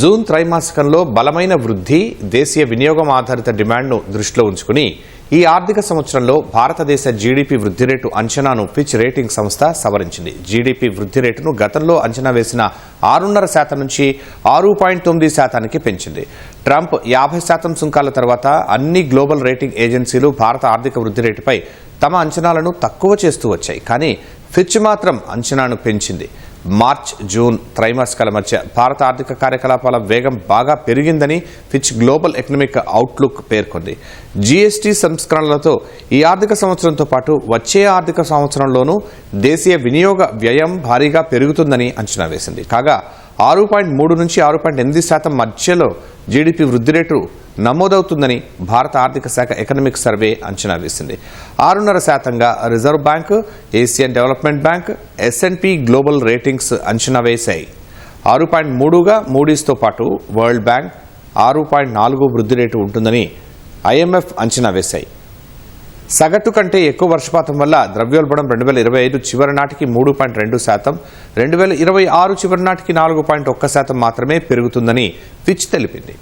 June త్రైమాసికంలో బలమైన వృద్ధి దేశీయ వినియోగం ఆధారిత డిమాండ్ను దృష్టిలో ఉంచుకుని ఈ ఆర్థిక సంవత్సరంలో భారతదేశ జీడీపీ వృద్ధి రేటు అంచనాను పిచ్ రేటింగ్ సంస్థ సవరించింది. జీడీపీ వృద్ధి రేటును గతంలో అంచనా వేసిన ఆరున్నర శాతం నుంచి ఆరు పాయింట్ తొమ్మిది శాతానికి పెంచింది. ట్రంప్ యాభై శాతం సుంకాల తర్వాత అన్ని గ్లోబల్ రేటింగ్ ఏజెన్సీలు భారత ఆర్థిక వృద్ధి రేటుపై తమ అంచనాలను తక్కువ చేస్తూ వచ్చాయి. కానీ ఫిచ్ మాత్రం అంచనాను పెంచింది. మార్చ్ జూన్ త్రైమాసికాల మధ్య భారత ఆర్థిక కార్యకలాపాల వేగం బాగా పెరిగిందని ఫిచ్ గ్లోబల్ ఎకనామిక్ అవుట్లుక్ పేర్కొంది. జీఎస్టీ సంస్కరణలతో ఈ ఆర్థిక సంవత్సరంతో పాటు వచ్చే ఆర్థిక సంవత్సరంలోనూ దేశీయ వినియోగ వ్యయం భారీగా పెరుగుతుందని అంచనా వేసింది. కాగా ఆరు పాయింట్ మూడు నుంచి ఆరు పాయింట్ ఎనిమిది శాతం మధ్యలో జీడిపి వృద్ధి రేటు నమోదవుతుందని భారత ఆర్థిక శాఖ ఎకనామిక్ సర్వే అంచనా వేసింది. ఆరున్నర శాతంగా reserve bank Asian development bank S N P global ratings అంచనా వేశాయి. ఆరు పాయింట్ మూడుగా మూడీస్తో పాటు వరల్డ్ బ్యాంక్ ఆరు పాయింట్ నాలుగు వృద్ధి రేటు ఉంటుందని ఐఎంఎఫ్ అంచనా వేశాయి. సగటు కంటే ఎక్కువ వర్షపాతం వల్ల ద్రవ్యోల్బణం రెండు వేల ఇరవై ఐదు చివరి నాటికి మూడు పాయింట్ రెండు శాతం రెండు వేల ఇరవై ఆరు చివరి నాటికి నాలుగు పాయింట్ ఒక్క శాతం మాత్రమే పెరుగుతుందని ఫిచ్ తెలిపింది